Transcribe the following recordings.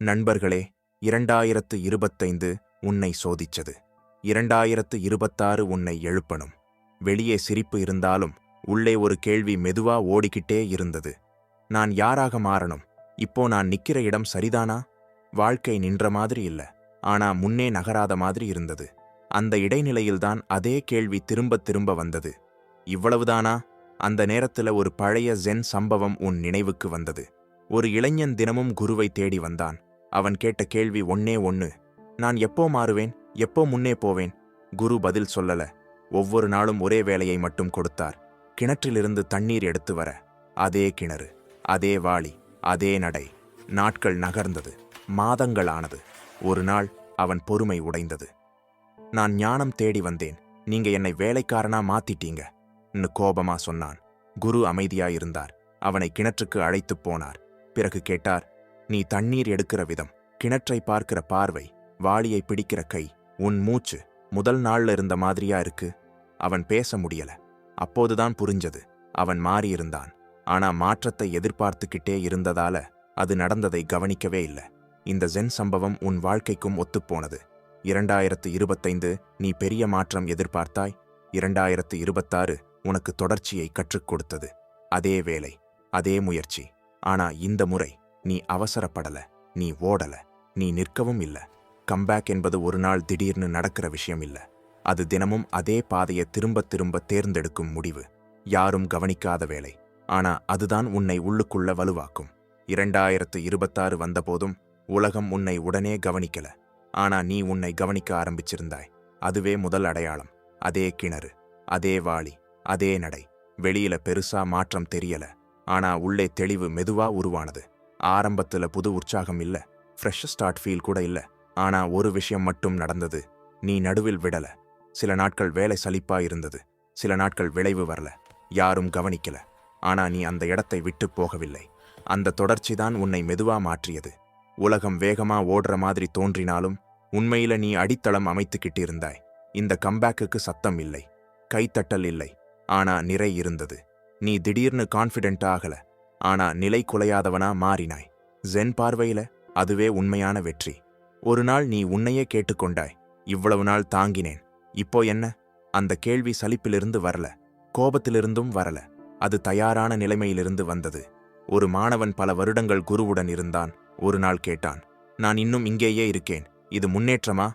நண்பர்களே இரண்டாயிரத்து இருபத்தைந்து உன்னை சோதிச்சது இரண்டாயிரத்து இருபத்தாறு உன்னை எழுப்பணும். வெளியே சிரிப்பு இருந்தாலும் உள்ளே ஒரு கேள்வி மெதுவா ஓடிக்கிட்டே இருந்தது. நான் யாராக மாறணும்? இப்போ நான் நிக்கிற இடம் சரிதானா? வாழ்க்கை நின்ற மாதிரி இல்ல. ஆனா முன்னே நகராத மாதிரி இருந்தது. அந்த இடைநிலையில்தான் அதே கேள்வி திரும்ப திரும்ப வந்தது. இவ்வளவுதானா? அந்த நேரத்துல ஒரு பழைய ஜென் சம்பவம் உன் நினைவுக்கு வந்தது. ஒரு இளைஞன் தினமும் குருவை தேடி வந்தான். அவன் கேட்ட கேள்வி ஒன்னே ஒன்னு. நான் எப்போ மாறுவேன்? எப்போ முன்னே போவேன்? குரு பதில் சொல்லல. ஒவ்வொரு நாளும் ஒரே வேலையை மட்டும் கொடுத்தார். கிணற்றிலிருந்து தண்ணீர் எடுத்து வர. அதே கிணறு அதே வாளி அதே நடை. நாட்கள் நகர்ந்தது. மாதங்கள் ஆனது. ஒரு நாள் அவன் பொறுமை உடைந்தது. நான் ஞானம் தேடி வந்தேன். நீங்க என்னை வேலைக்காரனா மாத்திட்டீங்க? கோபமா சொன்னான். குரு அமைதியாயிருந்தார். அவனை கிணற்றுக்கு அழைத்துப் போனார். பிறகு கேட்டார் நீ தண்ணீர் எடுக்கிற விதம். கிணற்றை பார்க்கிற பார்வை வாளியை பிடிக்கிற கை உன் மூச்சு முதல் நாள்ல இருந்த மாதிரியா இருக்கு? அவன் பேச முடியல. அப்போதுதான் புரிஞ்சது. அவன் மாறியிருந்தான். ஆனா மாற்றத்தை எதிர்பார்த்துக்கிட்டே இருந்ததால அது நடந்ததை கவனிக்கவே இல்ல. இந்த ஜென் சம்பவம் உன் வாழ்க்கைக்கும் ஒத்துப்போனது. இரண்டாயிரத்து இருபத்தைந்து நீ பெரிய மாற்றம் எதிர்பார்த்தாய். இரண்டாயிரத்து இருபத்தாறு உனக்கு தொடர்ச்சியை கற்றுக் கொடுத்தது. அதே வேலை அதே முயற்சி. ஆனா இந்த முறை நீ அவசரப்படல நீ ஓடல நீ நிற்கவும் இல்ல. கம்பேக் என்பது ஒரு நாள் திடீர்னு நடக்கிற விஷயம் இல்லை. அது தினமும் அதே பாதையை திரும்ப திரும்ப தேர்ந்தெடுக்கும் முடிவு. யாரும் கவனிக்காத வேலை. ஆனா அதுதான் உன்னை உள்ளுக்குள்ள வலுவாக்கும். இரண்டாயிரத்து இருபத்தாறு வந்தபோதும் உலகம் உன்னை உடனே கவனிக்கல. ஆனா நீ உன்னை கவனிக்க ஆரம்பிச்சிருந்தாய். அதுவே முதல் அடையாளம். அதே கிணறு அதே வாளி அதே நடை. வெளியில பெருசா மாற்றம் தெரியல. ஆனா உள்ளே தெளிவு மெதுவா உருவானது. ஆரம்பத்துல புது உற்சாகம் இல்ல. ஃப்ரெஷ் ஸ்டார்ட் ஃபீல் கூட இல்ல. ஆனா ஒரு விஷயம் மட்டும் நடந்தது. நீ நடுவில் விடல. சில நாட்கள் வேலை சலிப்பா இருந்தது. சில நாட்கள் விளைவு வரல. யாரும் கவனிக்கல. ஆனா நீ அந்த இடத்தை விட்டு போகவில்லை. அந்த தொடர்ச்சிதான் உன்னை மெதுவா மாற்றியது. உலகம் வேகமா ஓடுற மாதிரி தோன்றினாலும் உண்மையில நீ அடித்தளம் அமைத்துக்கிட்டு இருந்தாய். இந்த கம்பேக்குக்கு சத்தம் இல்லை. கைத்தட்டல் இல்லை. ஆனா நிறை இருந்தது. நீ திடீர்னு கான்ஃபிடென்ட் ஆகல. ஆனா நிலை குலையாதவனா மாறினாய். ஜென் பார்வையில அதுவே உண்மையான வெற்றி. ஒரு நாள் நீ உன்னையே கேட்டுக்கொண்டாய். இவ்வளவு நாள் தாங்கினேன். இப்போ என்ன? அந்த கேள்வி சலிப்பிலிருந்து வரல. கோபத்திலிருந்தும் வரல. அது தயாரான நிலைமையிலிருந்து வந்தது. ஒரு மாணவன் பல வருடங்கள் குருவுடன் இருந்தான். ஒரு நாள் கேட்டான். நான் இன்னும் இங்கேயே இருக்கேன். இது முன்னேற்றமா?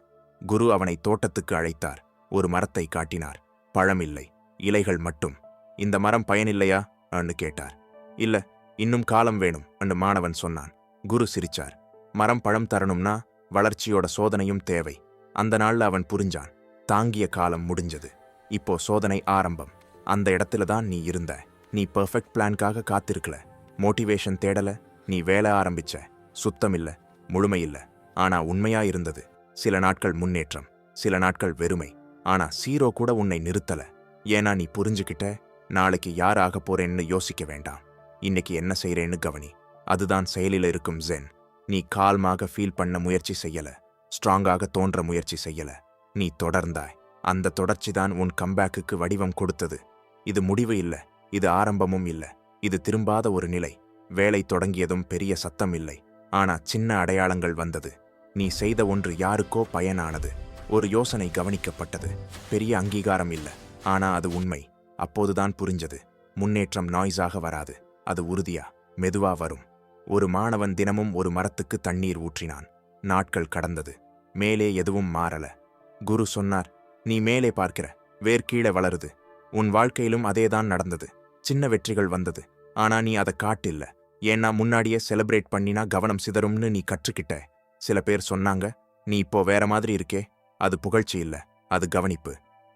குரு அவனை தோட்டத்துக்கு அழைத்தார். ஒரு மரத்தை காட்டினார். பழமில்லை. இலைகள் மட்டும். இந்த மரம் பயனில்லையா? அன்னு கேட்டார். இல்ல இன்னும் காலம் வேணும் என்று மாணவன் சொன்னான். குரு சிரிச்சார். மரம் பழம் தரணும்னா வளர்ச்சியோட சோதனையும் தேவை. அந்த நாள்ல அவன் புரிஞ்சான். தாங்கிய காலம் முடிஞ்சது. இப்போ சோதனை ஆரம்பம். அந்த இடத்துல தான் நீ இருந்த. நீ பெர்ஃபெக்ட் பிளான்காக காத்திருக்கல. மோட்டிவேஷன் தேடல. நீ வேலை ஆரம்பிச்ச. சுத்தம் இல்ல. முழுமை இல்ல. ஆனா உண்மையா இருந்தது. சில நாட்கள் முன்னேற்றம். சில நாட்கள் வெறுமை. ஆனா சீரோ கூட உன்னை நிறுத்தல. ஏன்னா நீ புரிஞ்சுக்கிட்ட நாளைக்கு யார் ஆக போறேன்னு யோசிக்க வேண்டாம். இன்னைக்கு என்ன செய்கிறேன்னு கவனி. அதுதான் செயலில் இருக்கும் ஜென் நீ கால்மாக ஃபீல் பண்ண முயற்சி செய்யல. ஸ்ட்ராங்காக தோன்ற முயற்சி செய்யல. நீ தொடர்ந்தாய். அந்த தொடர்ச்சி தான் உன் கம்பேக்குக்கு வடிவம் கொடுத்தது. இது முடிவு இல்ல. இது ஆரம்பமும் இல்ல. இது திரும்பாத ஒரு நிலை. வேலை தொடங்கியதும் பெரிய சத்தம் இல்லை. ஆனா சின்ன அடையாளங்கள் வந்தது. நீ செய்த ஒன்று யாருக்கோ பயனானது. ஒரு யோசனை கவனிக்கப்பட்டது. பெரிய அங்கீகாரம் இல்ல. ஆனா அது உண்மை. அப்போதுதான் புரிஞ்சது. முன்னேற்றம் நாய்ஸாக வராது. அது உறுதியா? மெதுவா வரும். ஒரு மாணவன் தினமும் ஒரு மரத்துக்கு தண்ணீர் ஊற்றினான். நாட்கள் கடந்தது. மேலே எதுவும் மாறல. குரு சொன்னார் நீ மேலே பார்க்கிற. வேர் கீழே வளருது. உன் வாழ்க்கையிலும் அதேதான் நடந்தது. சின்ன வெற்றிகள் வந்தது. ஆனா நீ அதை காட்டில்ல. ஏன்னா முன்னாடியே செலிப்ரேட் பண்ணினா கவனம் சிதறும்னு நீ கற்றுக்கிட்ட. சில பேர் சொன்னாங்க நீ இப்போ வேற மாதிரி இருக்கே. அது புகழ்ச்சி இல்ல. அது கவனிப்பு.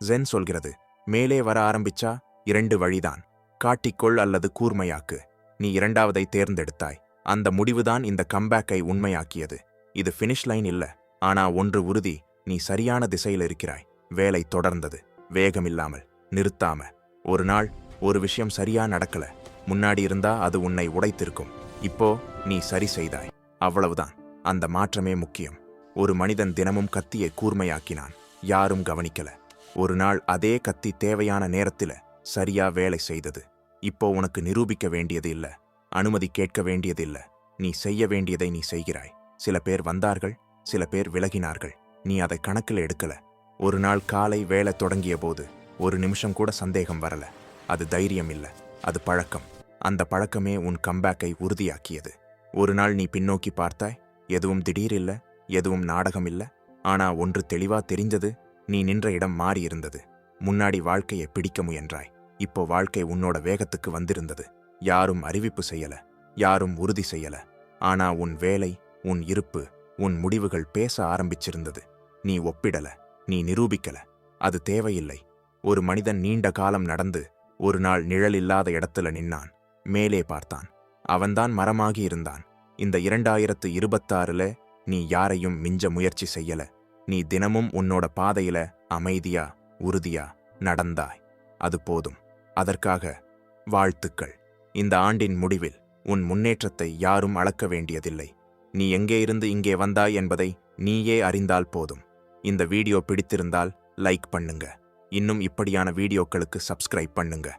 ஜென் சொல்கிறது மேலே வர ஆரம்பிச்சா இரண்டு வழிதான். காட்டிக்கொள் அல்லது கூர்மையாக்கு. நீ இரண்டாவதை தேர்ந்தெடுத்தாய். அந்த முடிவுதான் இந்த கம்பேக்கை உண்மையாக்கியது. இது ஃபினிஷ் லைன் இல்ல. ஆனா ஒன்று உறுதி நீ சரியான திசையில் இருக்கிறாய். வேலை தொடர்ந்தது. வேகமில்லாமல் நிறுத்தாம. ஒரு நாள் ஒரு விஷயம் சரியா நடக்கல. முன்னாடி இருந்தா அது உன்னை உடைத்திருக்கும். இப்போ நீ சரி செய்தாய். அவ்வளவுதான். அந்த மாற்றமே முக்கியம். ஒரு மனிதன் தினமும் கத்தியை கூர்மையாக்கினான். யாரும் கவனிக்கல. ஒரு நாள் அதே கத்தி தேவையான நேரத்தில சரியா வேலை செய்தது. இப்போ உனக்கு நிரூபிக்க வேண்டியது இல்ல. அனுமதி கேட்க வேண்டியது இல்ல. நீ செய்ய வேண்டியதை நீ செய்கிறாய். சில பேர் வந்தார்கள் சில பேர் விலகினார்கள். நீ அதை கணக்கில் எடுக்கல. ஒரு நாள் காலை வேலை தொடங்கிய போது ஒரு நிமிஷம் கூட சந்தேகம் வரல. அது தைரியம் இல்ல. அது பழக்கம். அந்த பழக்கமே உன் கம்பேக்கை உறுதியாக்கியது. ஒரு நாள் நீ பின்னோக்கி பார்த்தாய் எதுவும் திடீர் இல்ல எதுவும் நாடகம் இல்ல. ஆனா ஒன்று தெளிவா தெரிஞ்சது நீ நின்ற இடம் மாறியிருந்தது. முன்னாடி வாழ்க்கையை பிடிக்க முயன்றாய். இப்போ வாழ்க்கை உன்னோட வேகத்துக்கு வந்திருந்தது. யாரும் அறிவிப்பு செய்யல யாரும் உறுதி செய்யல. ஆனா உன் வேலை உன் இருப்பு உன் முடிவுகள் பேச ஆரம்பிச்சிருந்தது. நீ ஒப்பிடல நீ நிரூபிக்கல. அது தேவையில்லை. ஒரு மனிதன் நீண்ட காலம் நடந்து ஒரு நாள் நிழல் இல்லாத இடத்துல நின்னான். மேலே பார்த்தான். அவன்தான் மரமாகி இருந்தான். இந்த இரண்டாயிரத்து இருபத்தாறுல நீ யாரையும் மிஞ்ச முயற்சி செய்யல. நீ தினமும் உன்னோட பாதையில அமைதியா உறுதியா நடந்தாய். அது போதும். அதற்காக வாழ்த்துக்கள். இந்த ஆண்டின் முடிவில் உன் முன்னேற்றத்தை யாரும் அளக்க வேண்டியதில்லை. நீ எங்கே இருந்து இங்கே வந்தாய் என்பதை நீயே அறிந்தால் போதும். இந்த வீடியோ பிடித்திருந்தால் லைக் பண்ணுங்க. இன்னும் இப்படியான வீடியோக்களுக்கு சப்ஸ்கிரைப் பண்ணுங்க.